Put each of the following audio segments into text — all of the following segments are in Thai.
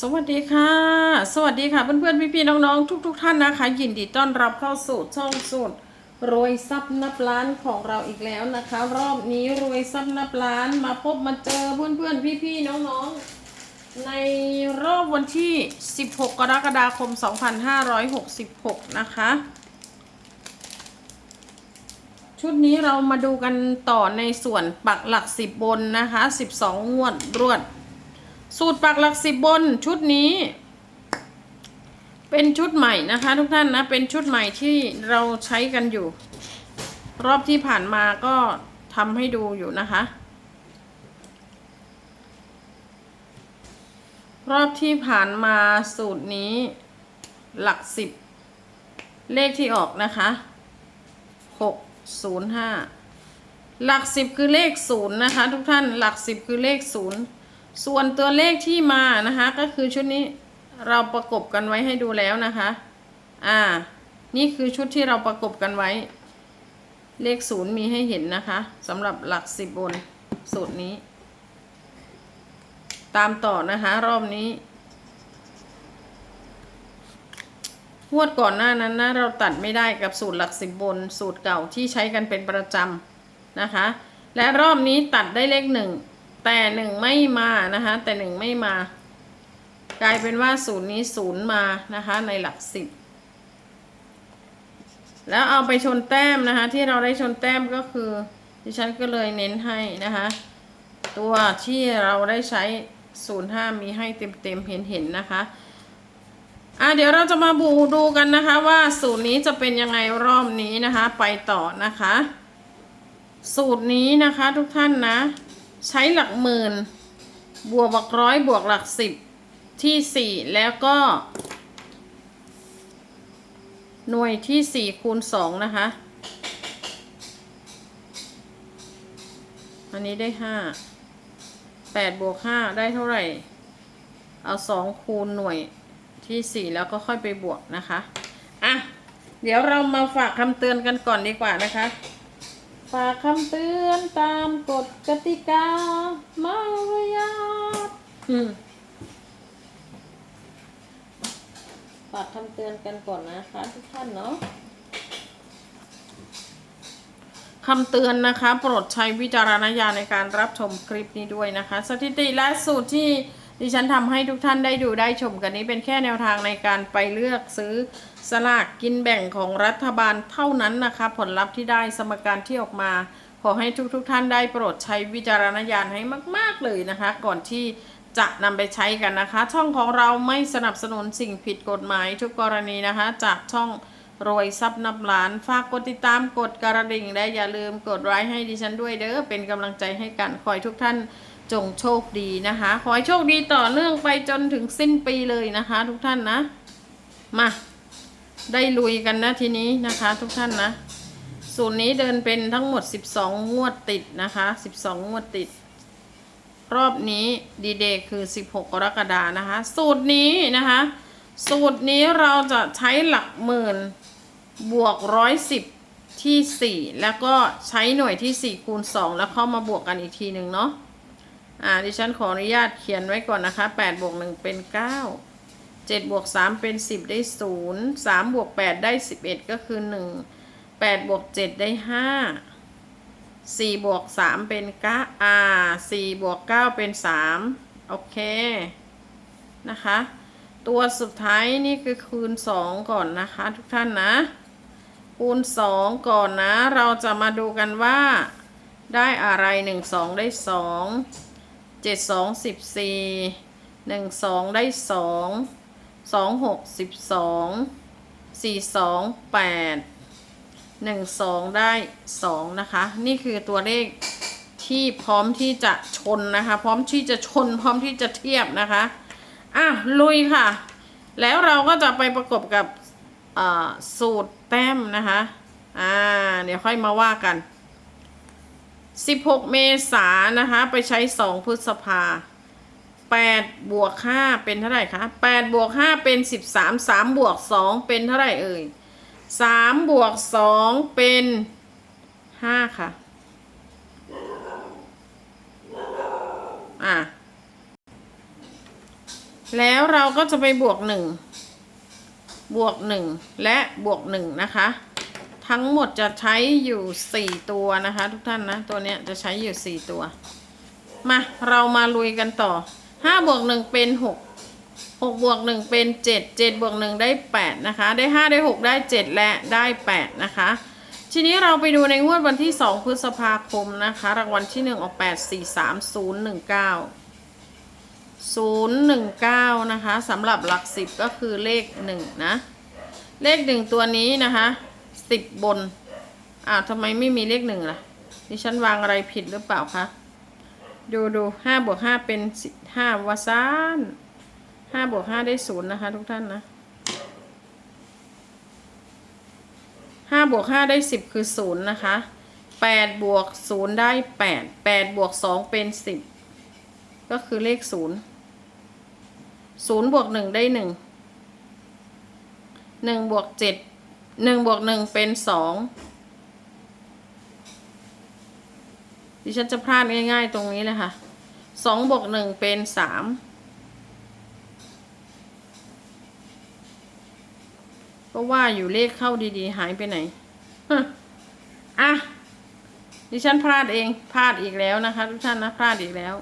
สวัสดีค่ะ สวัสดีค่ะเพื่อนๆพี่ๆน้องๆ ทุกๆท่านนะคะ ยินดีต้อนรับเข้าสู่ช่องสูตรรวยทรัพย์นับล้านของเราอีกแล้วนะคะ รอบนี้รวยทรัพย์นับล้านมาพบมาเจอเพื่อนๆพี่ๆน้องๆ ในรอบวันที่ 16 กรกฎาคม 2566 นะคะ ชุดนี้เรามาดูกันต่อในส่วนปักหลักสิบบนนะคะ 12 งวดรวด สูตรปักหลักสิบบนชุดนี้ เป็นชุดใหม่นะคะ ทุกท่านนะ เป็นชุดใหม่ที่เราใช้กันอยู่ รอบที่ผ่านมาก็ทำให้ดูอยู่นะคะ รอบที่ผ่านมาสูตรนี้หลักสิบเลขที่ออกนะคะหกศูนย์ห้าหลักสิบคือเลขศูนย์นะคะ ทุกท่านหลักสิบคือเลขศูนย์ ส่วนตัวเลขที่มานะคะก็คือชุดนี้เราประกบกันไว้ให้ดูแล้วนะคะ อ่า นี่คือชุดที่เราประกบกันไว้ เลขศูนย์มีให้เห็นนะคะสำหรับหลักสิบบนสูตรนี้ ตามต่อนะคะรอบนี้งวดก่อนหน้านั้นนะเราตัดไม่ได้กับสูตรหลักสิบบน สูตรเก่าที่ใช้กันเป็นประจำนะคะ และรอบนี้ตัดได้เลขหนึ่ง แต่หนึ่งไม่มานะคะ แต่หนึ่งไม่มา กลายเป็นว่าศูนย์นี้ศูนย์มานะคะ ในหลักสิบแล้วเอาไปชนแต้มนะคะ ที่เราได้ชนแต้มก็คือดิฉันก็เลยเน้นให้นะคะ ตัวที่เราได้ใช้ศูนย์ห้ามีให้เต็มๆเห็นๆนะคะอะเดี๋ยวเราจะมาบูดูกันนะคะ ว่าสูตรนี้จะเป็นยังไงรอบนี้นะคะ ไปต่อนะคะ สูตรนี้นะคะทุกท่านนะ ใช้หลักหมื่น บวกหลักร้อยบวกหลักสิบที่สี่แล้วก็ หน่วยที่สี่คูณสองนะคะ อันนี้ได้ห้าแปดบวกห้าได้เท่าไหร่ เอาสองคูณหน่วยที่สี่แล้วก็ค่อยไปบวกนะคะ อะ เดี๋ยวเรามาฝากคำเตือนกันก่อนดีกว่านะคะ ฝากคำเตือนตามกฎกติกามารยาทอืมฝากคำเตือนกันก่อนนะคะทุกท่านเนาะคำเตือนนะคะ โปรดใช้วิจารณญาณในการรับชมคลิปนี้ด้วยนะคะ สถิติและสูตรที่ ดิฉันทำให้ทุกท่านได้ดูได้ชมกันนี้เป็นแค่แนวทางในการไปเลือกซื้อสลากกินแบ่งของรัฐบาลเท่านั้นนะคะผลลัพธ์ที่ได้สมการที่ออกมา ขอให้ทุกๆทท่านได้โปรดใช้วิจารณญาณให้มาก ๆเลยนะคะ ก่อนที่จะนำไปใช้กันนะคะ ช่องของเราไม่สนับสนุนสิ่งผิดกฎหมายทุกกรณีนะคะ จากช่องรวยทรัพย์นับล้าน ฝากกดติดตามกดกระดิ่งและอย่าลืมกดไลค์ให้ดิฉันด้วยเด้อเป็นกำลังใจให้กันขอให้ทุกท่าน จงโชคดีนะคะ ขอให้โชคดีต่อเนื่องไปจนถึงสิ้นปีเลยนะคะ ทุกท่านนะ มาได้ลุยกันนะทีนี้นะคะ ทุกท่านนะสูตรนี้เดินเป็นทั้งหมด 12 งวดติดนะคะ 12 งวดติด รอบนี้ดีเดย์คือ 16 กรกฎานะคะ สูตรนี้นะคะ สูตรนี้เราจะใช้หลักหมื่นบวกร้อยสิบที่ 4 แล้วก็ใช้หน่วยที่ 4 คูณ 2 แล้วเข้ามาบวกกันอีกทีหนึ่งเนาะ อ่าดิฉันขออนุญาตเขียนไว้ก่อนนะคะ8บวก1เป็น 9 7บวก3เป็น 10 ได้ 0 3บวก8ได้ 11 ก็คือ 1 8บวก7ได้ 5 4บวก3เป็น9อ่า4บวก9เป็น 3 โอเค นะคะ ตัวสุดท้ายนี่คือคูณ 2 ก่อนนะคะทุกท่านนะ คูณ 2 ก่อนนะ เราจะมาดูกันว่า ได้อะไร 1 2 ได้ 2 7 2 14 1 2ได้2 2 6 12 4 2 8 1 2ได้2นะคะ นี่คือตัวเลขที่พร้อมที่จะชนนะคะ พร้อมที่จะชน พร้อมที่จะเทียบนะคะอะลุยค่ะ แล้วเราก็จะไปประกบกับสูตรแต้มนะคะ อ่า เดี๋ยวค่อยมาว่ากัน 16 เมษานะคะ ไปใช้ 2 พฤษภา8บวก5เป็นเท่าไหร่คะ8บวก5เป็น 13 3บวก2เป็นเท่าไหร่เอ่ย3บวก2เป็น5ค่ะ อะ แล้วเราก็จะไปบวกหนึ่งบวกหนึ่งและบวกหนึ่งนะคะ ทั้งหมดจะใช้อยู่สี่ตัวนะคะ ทุกท่านนะ ตัวเนี้ยจะใช้อยู่สี่ตัว มา เรามาลุยกันต่อห้าบวกหนึ่งเป็นหกหกบวกหนึ่งเป็นเจ็ดเจ็ดบวกหนึ่งได้แปดนะคะ ได้ห้าได้หกได้เจ็ดและได้แปดนะคะ ทีนี้เราไปดูในงวดวันที่ 2 พฤษภาคมนะคะ รางวัลที่ 1 ออก 8 4 3 0 1 9 0 1 9 นะคะสำหรับหลัก10ก็คือเลข 1 นะ เลข 1 ตัวนี้นะคะ 10บบน อ้าวทำไมไม่มีเลข1ล่ะดิฉันวางอะไรผิดหรือเปล่าคะ ดูดู5บวก5เป็น5วาซาน5บวก5ได้0นะคะ ทุกท่านนะห้าบวกห้าได้สิบคือศูนย์นะคะแปดบวกศูนย์ได้แปดแปดบวกสองเป็นสิบก็คือเลขศูนย์ศูนย์บวกหนึ่งได้หนึ่งหนึ่งบวกเจ็ด หนึ่งบวกหนึ่งเป็นสองดิฉันจะพลาดง่าย ๆ ตรงนี้เลยค่ะสองบวกหนึ่งเป็นสามก็ว่าอยู่เลขเข้าดีๆ หายไปไหนอะดิฉันพลาดเองพลาดอีกแล้วนะคะ ทุกท่านนะพลาดอีกแล้ว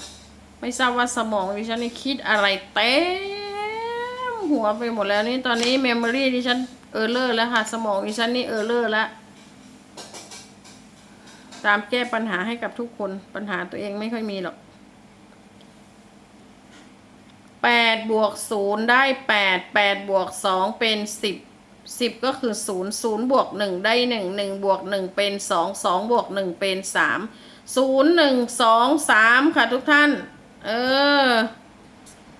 ไม่ทราบว่าสมองดิฉันนี่คิดอะไรเต็มหัวไปหมดแล้วนี่ตอนนี้เมมโมรีดิฉัน เออเลอร์แล้วค่ะ สมองดิฉันนี่เออเลอร์แล้วตามแก้ปัญหาให้กับทุกคนปัญหาตัวเองไม่ค่อยมีหรอกแปดบวกศูนย์ได้แปดแปดบวกสองเป็นสิบสิบก็คือศูนย์ศูนย์บวกหนึ่งได้หนึ่งหนึ่งบวกหนึ่งเป็นสองสองบวกหนึ่งเป็นสามศูนย์หนึ่งสองสามค่ะทุกท่าน เออ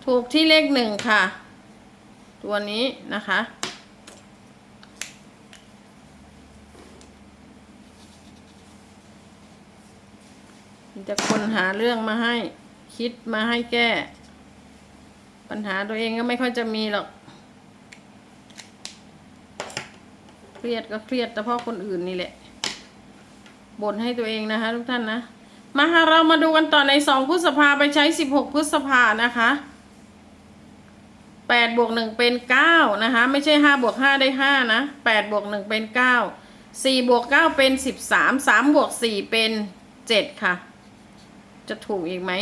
ถูกที่เลขหนึ่งค่ะ ตัวนี้นะคะ แต่คนหาเรื่องมาให้ คิดมาให้แก้ ปัญหาตัวเองก็ไม่ค่อยจะมีหรอก เครียดก็เครียดแต่เพราะคนอื่นนี่แหละบ่นให้ตัวเองนะคะ ทุกท่านนะ มาค่ะเรามาดูกันต่อในสองพฤษภาไปใช้สิบหกพฤษภานะคะแปดบวกหนึ่งเป็นเก้านะคะ ไม่ใช่ห้าบวกห้าได้ห้านะแปดบวกหนึ่งเป็นเก้าสี่บวกเก้าเป็นสิบสามสามบวกสี่เป็นเจ็ดค่ะ จะถูกอีกไหม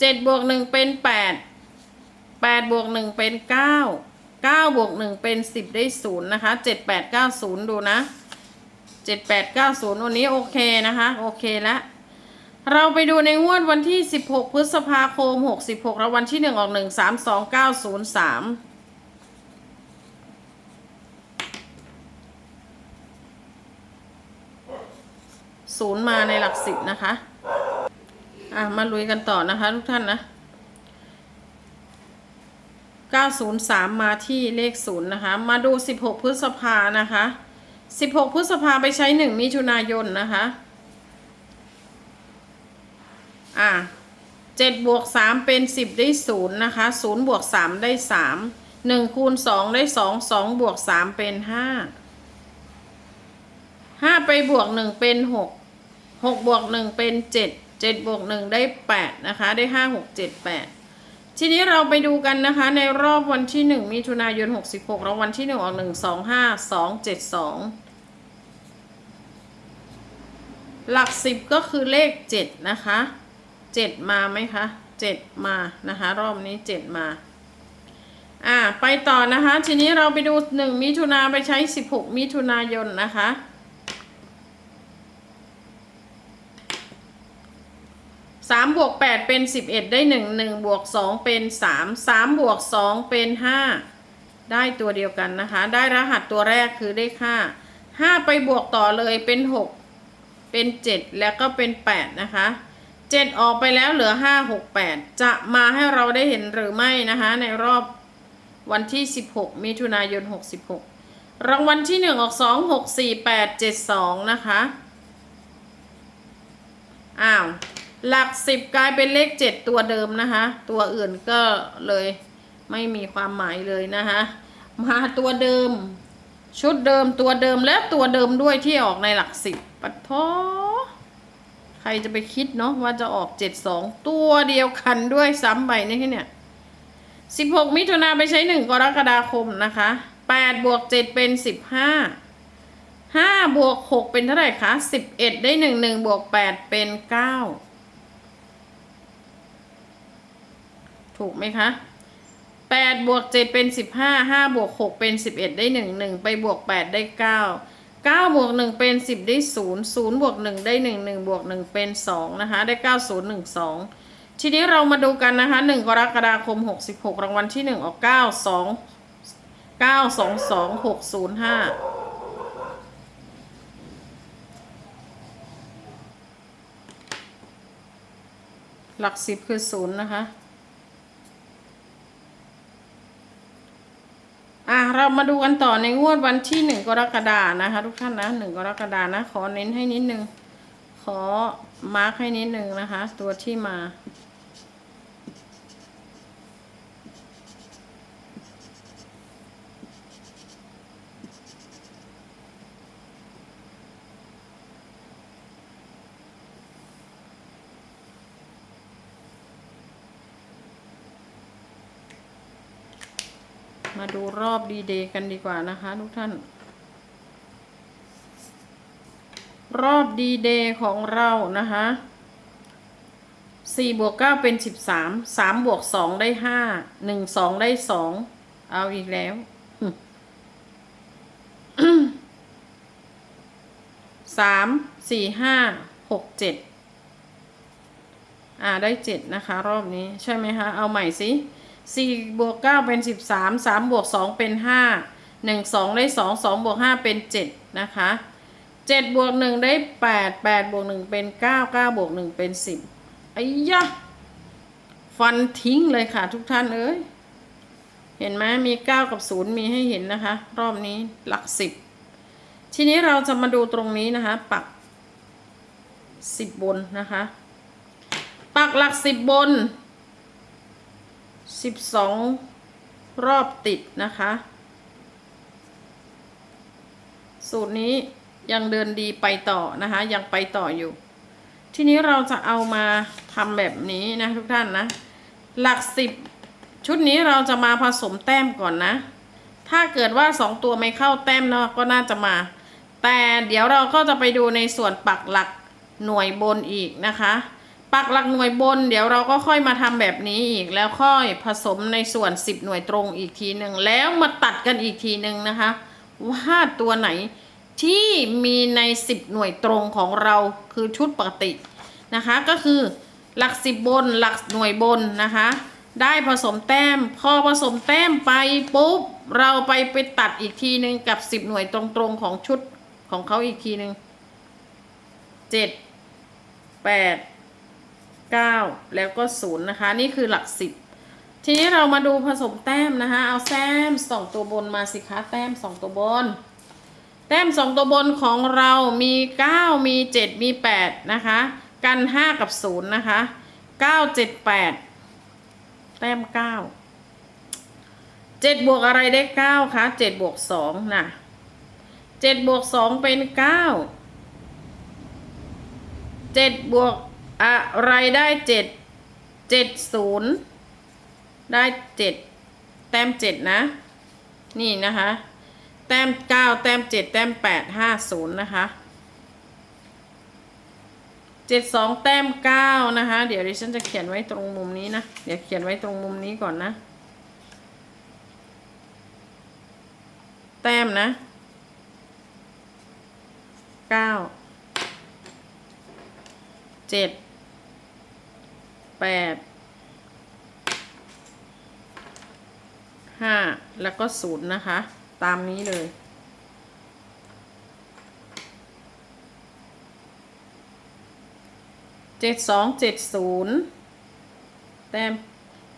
เจ็ดบวกหนึ่งเป็นแปดแปดบวกหนึ่งเป็นเก้าเก้าบวกหนึ่งเป็นสิบได้ศูนย์นะคะเจ็ดแปดเก้าศูนย์ดูนะเจ็ดแปดเก้าศูนย์วันนี้โอเคนะคะ โอเคแล้วเราไปดูในงวดวันที่ 16 พฤษภาคม 66รางวัลที่ 1 ออก 1 3 2 9 0 3 ศูนย์มาในหลักสิบนะคะ อะมาลุยกันต่อนะคะทุกท่านนะ 903 มาที่เลขศูนย์นะคะ มาดู 16 พฤษภานะคะ 16 พฤษภาไปใช้ 1 มิถุนายนนะคะ อะเจ็ดบวกสามเป็นสิบได้ศูนย์นะคะศูนย์บวกสามได้สามหนึ่งคูณสองได้สองสองบวกสามเป็นห้าห้าไปบวกหนึ่งเป็นหกหกบวกหนึ่งเป็นเจ็ดเจ็ดบวกหนึ่งได้แปดนะคะ ได้ห้าหกเจ็ดแปดทีนี้เราไปดูกันนะคะ ในรอบวันที่หนึ่งมิถุนายนหกสิบหกรางวัลที่หนึ่งออกหนึ่งสองห้าสองเจ็ดสองหลักสิบก็คือเลขเจ็ดนะคะเจ็ดมาไหมคะเจ็ดมานะคะ รอบนี้เจ็ดมา อ่า ไปต่อนะคะ ทีนี้เราไปดูหนึ่งมิถุนาไปใช้สิบหกมิถุนายนนะคะ สามบวกแปดเป็นสิบเอ็ดได้หนึ่งหนึ่งบวกสองเป็นสามสามบวกสองเป็นห้าได้ตัวเดียวกันนะคะ ได้รหัสตัวแรกคือเลขห้าห้าไปบวกต่อเลยเป็นหกเป็นเจ็ดแล้วก็เป็นแปดนะคะเจ็ดออกไปแล้วเหลือห้าหกแปดจะมาให้เราได้เห็นหรือไม่นะคะ ในรอบวันที่สิบหกมิถุนายนหกสิบหกรางวัลที่หนึ่งออกสองหกสี่แปดเจ็ดสองนะคะอ้าว หลักสิบกลายเป็นเลขเจ็ดตัวเดิมนะคะ ตัวอื่นก็เลยไม่มีความหมายเลยนะคะ มาตัวเดิม ชุดเดิมตัวเดิมและตัวเดิมด้วยที่ออกในหลักสิบปัดท้อใครจะไปคิดเนาะว่าจะออกเจ็ดสองตัวเดียวกันด้วยซ้ำไปนี่เนี่ยสิบหกมิถุนาไปใช้หนึ่งกรกฎาคมนะคะแปดบวกเจ็ดเป็นสิบห้าห้าบวกหกเป็นเท่าไหร่คะสิบเอ็ดได้หนึ่งหนึ่งบวกแปดเป็นเก้า ถูกไหมคะแปดบวกเจ็ดเป็นสิบห้าห้าบวกหกเป็นสิบเอ็ดได้หนึ่งหนึ่งไปบวกแปดได้เก้าเก้าบวกหนึ่งเป็นสิบได้ศูนย์ศูนย์บวกหนึ่งได้หนึ่งหนึ่งบวกหนึ่งเป็นสองนะคะ ได้เก้าศูนย์หนึ่งสองทีนี้เรามาดูกันนะคะหนึ่งกรกฎาคมหกสิบหกรางวัลที่หนึ่งออกเก้าสองเก้าสองสองหกศูนย์ห้าหลักสิบคือศูนย์นะคะ อะ เรามาดูกันต่อในงวดวันที่หนึ่งกรกฎานะคะ ทุกท่านนะหนึ่งกรกฎานะ ขอเน้นให้นิดนึง ขอมาร์คให้นิดนึงนะคะ ตัวที่มา รอบดีเดย์กันดีกว่านะคะทุกท่าน รอบดีเดย์ของเรานะคะสี่บวกเก้าเป็นสิบสามสามบวกสองได้ห้าหนึ่งสองได้สองเอาอีกแล้วสามสี่ห้าหกเจ็ดอ่าได้เจ็ดนะคะ รอบนี้ใช่ไหมคะ เอาใหม่สิ สี่บวกเก้าเป็นสิบสามสามบวกสองเป็นห้าหนึ่งสองได้สองสองบวกห้าเป็นเจ็ดนะคะเจ็ดบวกหนึ่งได้แปดแปดบวกหนึ่งเป็นเก้าเก้าบวกหนึ่งเป็นสิบไอ้ยะฟันทิ้งเลยค่ะทุกท่านเอ้ยเห็นไหมมีเก้ากับศูนย์มีให้เห็นนะคะ รอบนี้หลักสิบทีนี้เราจะมาดูตรงนี้นะคะ ปักสิบบนนะคะ ปักหลักสิบบน สิบสองรอบติดนะคะ สูตรนี้ยังเดินดีไปต่อนะคะ ยังไปต่ออยู่ ทีนี้เราจะเอามาทำแบบนี้นะทุกท่านนะ หลักสิบชุดนี้เราจะมาผสมแต้มก่อนนะ ถ้าเกิดว่าสองตัวไม่เข้าแต้มเนาะก็น่าจะมา แต่เดี๋ยวเราก็จะไปดูในส่วนปักหลักหน่วยบนอีกนะคะ ปักหลักหน่วยบน เดี๋ยวเราก็ค่อยมาทำแบบนี้อีกแล้วค่อยผสมในส่วน 10 หน่วยตรงอีกทีหนึ่งแล้วมาตัดกันอีกทีหนึ่งนะคะ ว่าตัวไหนที่มีใน 10 หน่วยตรงของเราคือชุดปกตินะคะ ก็คือหลัก 10 บนหลักหน่วยบนนะคะ ได้ผสมแต้ม พอผสมแต้มไปปุ๊บเราไปไปตัดอีกทีหนึ่งกับ 10 หน่วยตรงๆของชุดของเขาอีกทีหนึ่งเจ็ ดแล้วก็ศูนย์นะคะ นี่คือหลักสิบทีนี้เรามาดูผสมแต้มนะคะ เอาแต้มสองตัวบนมาสิคะแต้มสองตัวบน แต้มสองตัวบนของเรามีเก้ามีเจ็ดมีแปดนะคะ กันห้ากับศูนย์นะคะเก้าเจ็ดแปดแต้มเก้าเจ็ดบวกอะไรได้เก้าคะเจ็ดบวกสองนะเจ็ดบวกสองเป็นเก้าเจ็ดบวก อะไรได้เจ็ดเจ็ดศูนย์ได้เจ็ดแต้มเจ็ดนะ นี่นะคะ แต้มเก้าแต้มเจ็ดแต้มแปดห้าศูนย์นะคะเจ็ดสองแต้มเก้านะคะ เดี๋ยวดิฉันจะเขียนไว้ตรงมุมนี้นะ เดี๋ยวเขียนไว้ตรงมุมนี้ก่อนนะ แต้มนะเก้าเจ็ด แปดห้าแล้วก็ศูนย์นะคะ ตามนี้เลย เจ็ดสองเจ็ดศูนย์แต้ม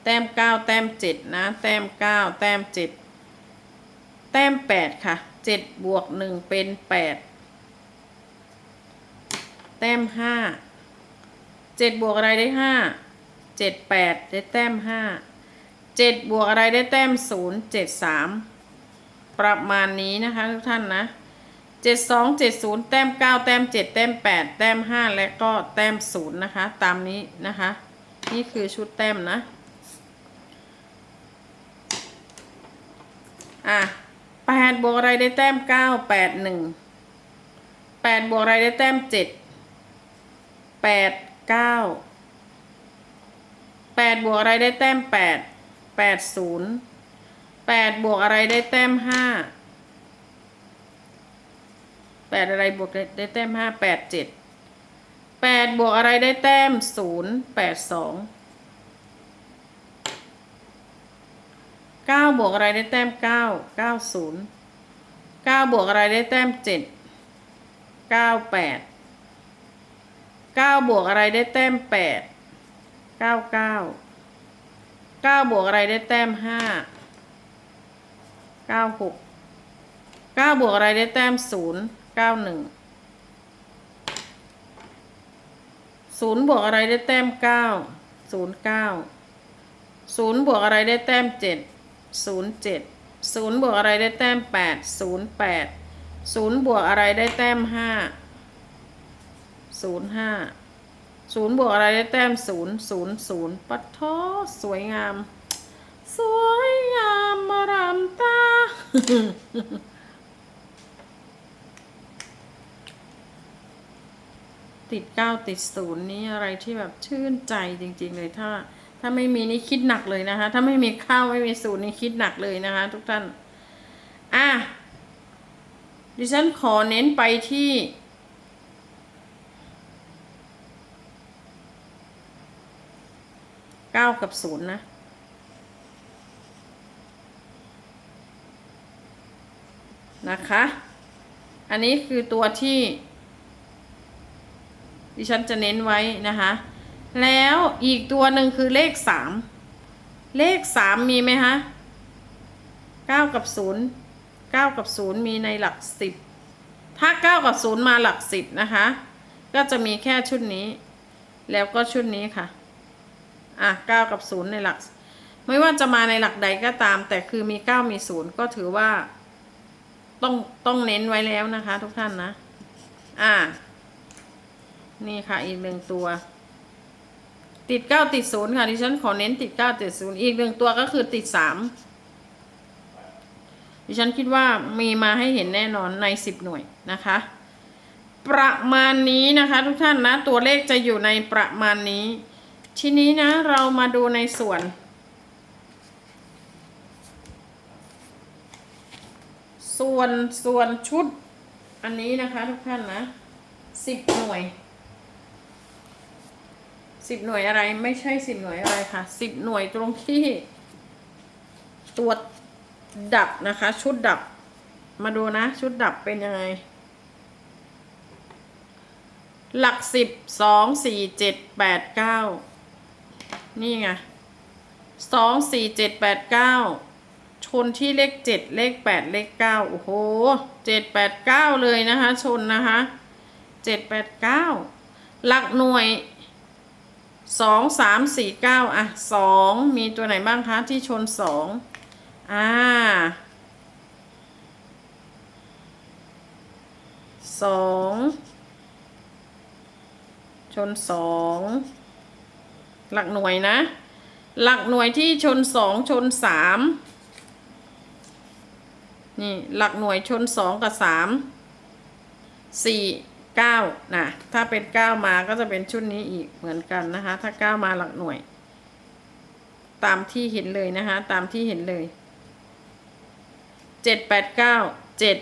แต้มเก้าแต้มเจ็ดนะ แต้มเก้าแต้มเจ็ดแต้มแปดค่ะเจ็ดบวกหนึ่งเป็นแปดแต้มห้าเจ็ดบวกอะไรได้ห้า เจ็ดแปดได้แต้มห้าเจ็ดบวกอะไรได้แต้มศูนย์เจ็ดสามประมาณนี้นะคะทุกท่านนะเจ็ดสองเจ็ดศูนย์แต้มเก้าแต้มเจ็ดแต้มแปดแต้มห้าและก็แต้มศูนย์นะคะ ตามนี้นะคะ นี่คือชุดแต้มนะ อะแปดบวกอะไรได้แต้มเก้าแปดหนึ่งแปดบวกอะไรได้แต้มเจ็ดแปดเก้า แปดบวกอะไรได้แต้มแปดแปดศูนย์แปดบวกอะไรได้แต้มห้าแปดอะไรบวกได้แต้มห้าแปดเจ็ดแปดบวกอะไรได้แต้มศูนย์แปดสองเก้าบวกอะไรได้แต้มเก้าเก้าศูนย์เก้าบวกอะไรได้แต้มเจ็ดเก้าแปดเก้าบวกอะไรได้แต้มแปด เก้าเก้าเก้าบวกอะไรได้แต้มห้าเก้าหกเก้าบวกอะไรได้แต้มศูนย์เก้าหนึ่งศูนย์บวกอะไรได้แต้มเก้าศูนย์เก้าศูนย์บวกอะไรได้แต้มเจ็ดศูนย์เจ็ดศูนย์บวกอะไรได้แต้มแปดศูนย์แปดศูนย์บวกอะไรได้แต้มห้าศูนย์ห้า ศูนย์บวกอะไรได้แต้มศูนย์ศูนย์ศูนย์ปัดท้อสวยงาม สวยงามมารามตา ติดเก้าติดศูนย์นี่อะไรที่แบบชื่นใจจริง ๆ เลยถ้า ถ้าไม่มีนี่คิดหนักเลยนะคะ ถ้าไม่มีข้าวไม่มีศูนย์นี่คิดหนักเลยนะคะ ทุกท่าน อะดิฉันขอเน้นไปที่ เก้ากับศูนย์นะ นะคะ อันนี้คือตัวที่ ดิฉันจะเน้นไว้นะคะ แล้วอีกตัวหนึ่งคือเลขสามเลขสามมีไหมคะเก้ากับศูนย์เก้ากับศูนย์มีในหลักสิบถ้าเก้ากับศูนย์มาหลักสิบนะคะ ก็จะมีแค่ชุดนี้ แล้วก็ชุดนี้ค่ะ อะเก้ากับศูนย์ในหลัก ไม่ว่าจะมาในหลักใดก็ตาม แต่คือมีเก้ามีศูนย์ก็ถือว่า ต้องต้องเน้นไว้แล้วนะคะ ทุกท่านนะ อ่า นี่ค่ะอีกหนึ่งตัว ติดเก้าติดศูนย์ค่ะดิฉันขอเน้นติดเก้าติดศูนย์อีกหนึ่งตัวก็คือติดสามดิฉันคิดว่ามีมาให้เห็นแน่นอนในสิบหน่วยนะคะประมาณนี้นะคะทุกท่านนะ ตัวเลขจะอยู่ในประมาณนี้ ทีนี้นะเรามาดูในส่วน ส่วนส่วนชุด อันนี้นะคะทุกท่านนะสิบหน่วยสิบหน่วยอะไรไม่ใช่สิบหน่วยอะไรค่ะสิบหน่วยตรงที่ตัวดับนะคะ ชุดดับ มาดูนะ ชุดดับเป็นยังไง หลักสิบสองสี่เจ็ดแปดเก้า นี่ไงสองสี่เจ็ดแปดเก้าชนที่เลขเจ็ดเลขแปดเลขเก้าโอ้โหเจ็ดแปดเก้าเลยนะคะ ชนนะคะเจ็ดแปดเก้าหลักหน่วยสองสามสี่เก้าอะสองมีตัวไหนบ้างคะที่ชนสองอ่าสองชนสอง หลักหน่วยนะ หลักหน่วยที่ชนสองชนสามนี่หลักหน่วยชนสองกับสามสี่เก้านะถ้าเป็นเก้ามาก็จะเป็นชุดนี้อีกเหมือนกันนะคะ ถ้าเก้ามาหลักหน่วย ตามที่เห็นเลยนะคะ ตามที่เห็นเลยเจ็ดแปดเก้าเจ็ด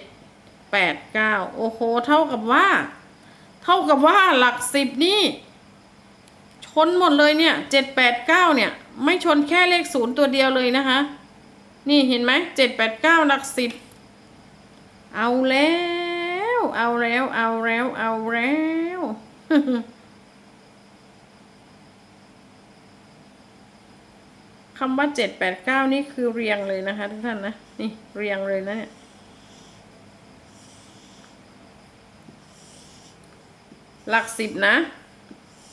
แปดเก้าโอ้โห เท่ากับว่า เท่ากับว่าหลักสิบนี่ ชนหมดเลยเนี่ยเจ็ดแปดเก้าเนี่ย ไม่ชนแค่เลขศูนย์ตัวเดียวเลยนะคะ นี่เห็นไหมเจ็ดแปดเก้าหลักสิบเอาแล้ว เอาแล้ว เอาแล้ว เอาแล้วคำว่าเจ็ดแปดเก้านี่คือเรียงเลยนะคะทุกท่านนะ นี่เรียงเลยนะเนี่ยหลักสิบนะ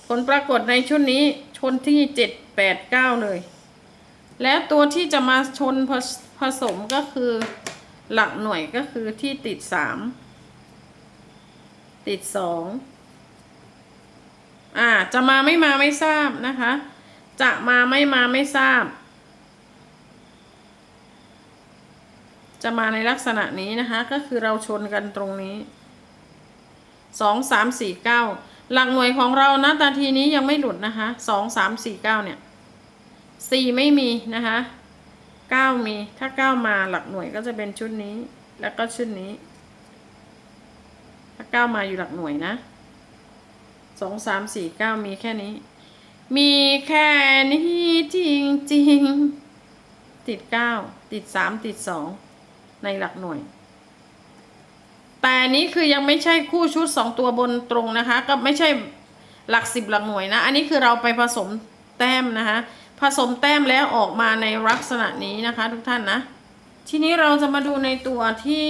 ผลปรากฏในชุดนี้ชนที่เจ็ดแปดเก้าเลย แล้วตัวที่จะมาชนผสผสมก็คือหลักหน่วยก็คือที่ติดสามติดสองอ่าจะมาไม่มาไม่ทราบนะคะ จะมาไม่มาไม่ทราบ จะมาในลักษณะนี้นะคะ ก็คือเราชนกันตรงนี้สองสามสี่เก้า หลักหน่วยของเรานะนาทีนี้ยังไม่หลุดนะคะสองสามสี่เก้าเนี่ยสี่ไม่มีนะคะเก้ามีถ้าเก้ามาหลักหน่วยก็จะเป็นชุดนี้ แล้วก็ชุดนี้ ถ้าเก้ามาอยู่หลักหน่วยนะสองสามสี่เก้ามีแค่นี้ มีแค่นี้จริงจริงๆติดเก้าติดสามติดสองในหลักหน่วย แต่นี้คือยังไม่ใช่คู่ชุดสองตัวบนตรงนะคะ ก็ไม่ใช่หลักสิบหลักหน่วยนะ อันนี้คือเราไปผสมแต้มนะคะ ผสมแต้มแล้วออกมาในลักษณะนี้นะคะ ทุกท่านนะ ทีนี้เราจะมาดูในตัวที่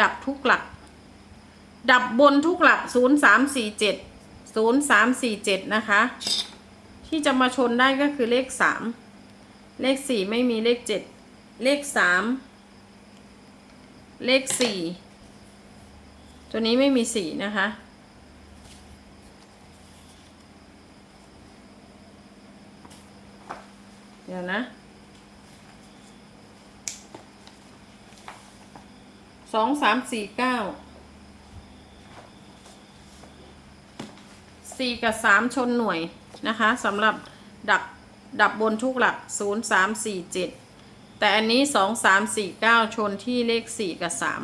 ดับทุกหลัก ดับบนทุกหลัก 0 3 4 7 0 3 4 7 นะคะ ที่จะมาชนได้ก็คือเลข 3 เลข 4 ไม่มีเลข 7 เลข 3 เลข4ตัวนี้ไม่มี4นะคะ เดี๋ยวนะสองสามสี่เก้าสี่กับสามชนหน่วยนะคะสำหรับดับดับบนทุกหลักศูนย์สามสี่เจ็ด แต่อันนี้สองสามสี่เก้าชนที่เลขสี่กับสาม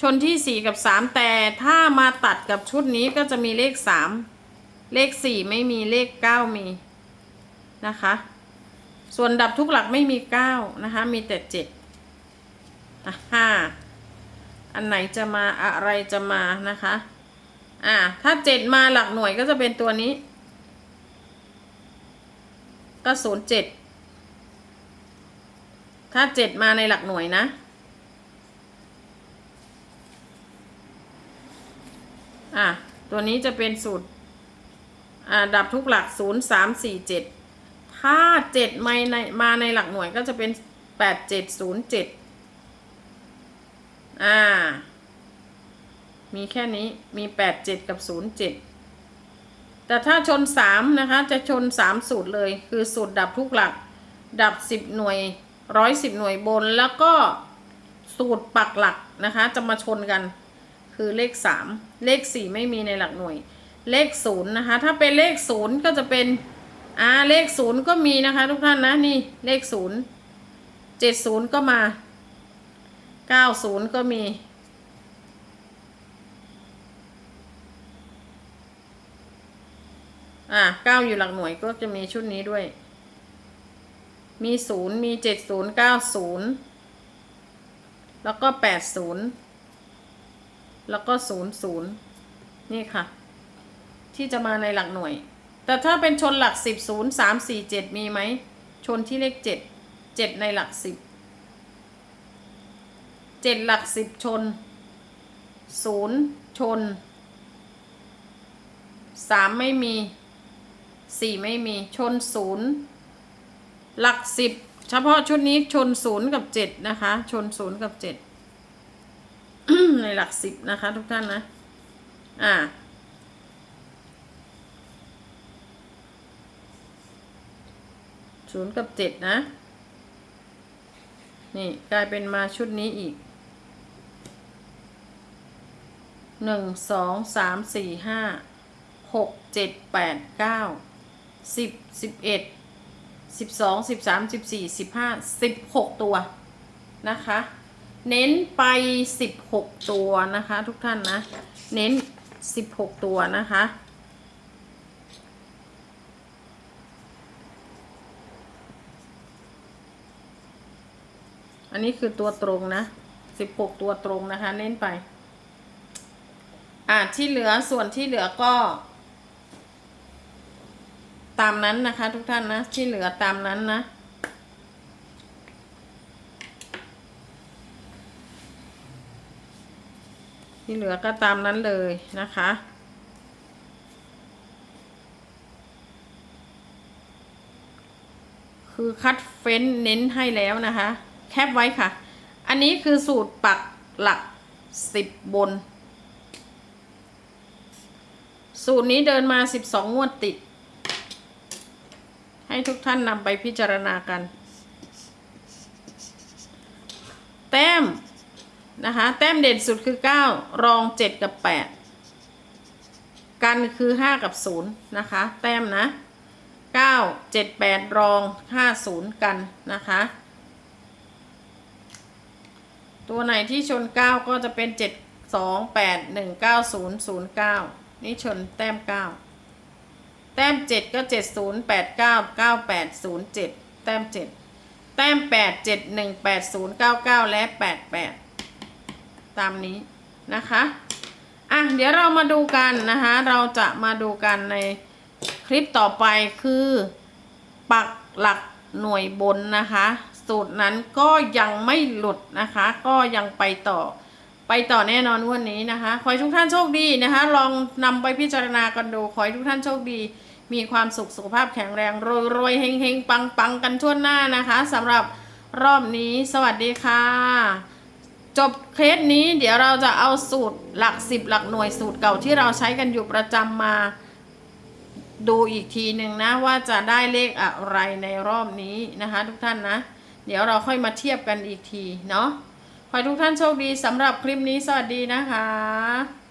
ชนที่สี่กับสามแต่ถ้ามาตัดกับชุดนี้ก็จะมีเลขสามเลขสี่ไม่มีเลขเก้ามีนะคะ ส่วนดับทุกหลักไม่มีเก้านะคะ มีแต่เจ็ดห้าอันไหนจะมาอะไรจะมานะคะ อ่า ถ้าเจ็ดมาหลักหน่วยก็จะเป็นตัวนี้ ก็ศูนย์เจ็ด ถ้าเจ็ดมาในหลักหน่วยนะ อ่าตัวนี้จะเป็นสูตร อ่า ดับทุกหลักศูนย์สามสี่เจ็ด ถ้าเจ็ดมาในมาในหลักหน่วยก็จะเป็นแปดเจ็ดศูนย์เจ็ด อ่า มีแค่นี้มีแปดเจ็ดกับศูนย์เจ็ดแต่ถ้าชนสามนะคะ จะชนสามสูตรเลย คือสูตรดับทุกหลัก ดับสิบหน่วย ร้อยสิบหน่วยบนแล้วก็สูตรปักหลักนะคะ จะมาชนกัน คือเลขสามเลขสี่ไม่มีในหลักหน่วย เลขศูนย์นะคะ ถ้าเป็นเลขศูนย์ก็จะเป็นอ่าเลขศูนย์ก็มีนะคะ ทุกท่านนะนี่เลขศูนย์เจ็ดศูนย์ก็มาเก้าศูนย์ก็มีอะเก้าอยู่หลักหน่วยก็จะมีชุดนี้ด้วย มีศูนย์มีเจ็ดศูนย์เก้าศูนย์แล้วก็แปดศูนย์แล้วก็ศูนย์ศูนย์นี่ค่ะ ที่จะมาในหลักหน่วย แต่ถ้าเป็นชนหลักสิบศูนย์สามสี่เจ็ดมีไหม ชนที่เลขเจ็ดเจ็ดในหลักสิบเจ็ดหลักสิบชนศูนย์ชนสามไม่มีสี่ไม่มีชนศูนย์ หลักสิบเฉพาะชุดนี้ชนศูนย์กับเจ็ดนะคะ ชนศูนย์กับเจ็ดในหลักสิบนะคะ ทุกท่านนะ อ่า ศูนย์กับเจ็ดนะ นี่กลายเป็นมาชุดนี้อีก หนึ่ง สอง สาม สี่ ห้า หก เจ็ด แปด เก้า สิบ สิบเอ็ด สิบสองสิบสามสิบสี่สิบห้าสิบหกตัวนะคะ เน้นไปสิบหกตัวนะคะ ทุกท่านนะ เน้นสิบหกตัวนะคะอันนี้คือตัวตรงนะสิบหกตัวตรงนะคะ เน้นไป อ่าที่เหลือส่วนที่เหลือก็ ตามนั้นนะคะ ทุกท่านนะ ที่เหลือตามนั้นนะ ที่เหลือก็ตามนั้นเลยนะคะคือคัดเฟ้นเน้นให้แล้วนะคะ แคปไว้ค่ะ อันนี้คือสูตรปักหลักสิบบน สูตรนี้เดินมาสิบสองงวดติด ให้ทุกท่านนำไปพิจารณากัน แต้มนะคะ แต้มเด่นสุดคือ 9 รอง 7 กับ 8 กันคือ 5 กับ 0 นะคะ แต้มนะ 9 7 8 รอง 5 0 กันนะคะ ตัวไหนที่ชน 9 ก็จะเป็น 7 2 8 1 9 0 0 9 นี่ชนแต้ม 9 แต้ม7ก็7 0 8 9 9 8 0 7แต้ม7แต้ม8 7 1 8 0 9 9และ88ตามนี้นะคะอะเดี๋ยวเรามาดูกันนะคะเราจะมาดูกันในคลิปต่อไปคือปักหลักหน่วยบนนะคะ สูตรนั้นก็ยังไม่หลุดนะคะ ก็ยังไปต่อไปต่อแน่นอนวันนี้นะคะ ขอให้ทุกท่านโชคดีนะคะ ลองนำไปพิจารณากันดู ขอให้ทุกท่านโชคดี มีความสุขสุขภาพแข็งแรงรวยรวยๆเฮงเฮงปังปังๆ กันทั่วหน้านะคะสำหรับรอบนี้สวัสดีค่ะ จบเคสนี้เดี๋ยวเราจะเอาสูตรหลักสิบหลักหน่วยสูตรเก่าที่เราใช้กันอยู่ประจำมาดูอีกทีหนึ่งนะว่าจะได้เลขอะไรในรอบนี้นะคะ ทุกท่านนะ เดี๋ยวเราค่อยมาเทียบกันอีกทีเนาะขอให้ทุกท่านโชคดีสำหรับคลิปนี้สวัสดีนะคะ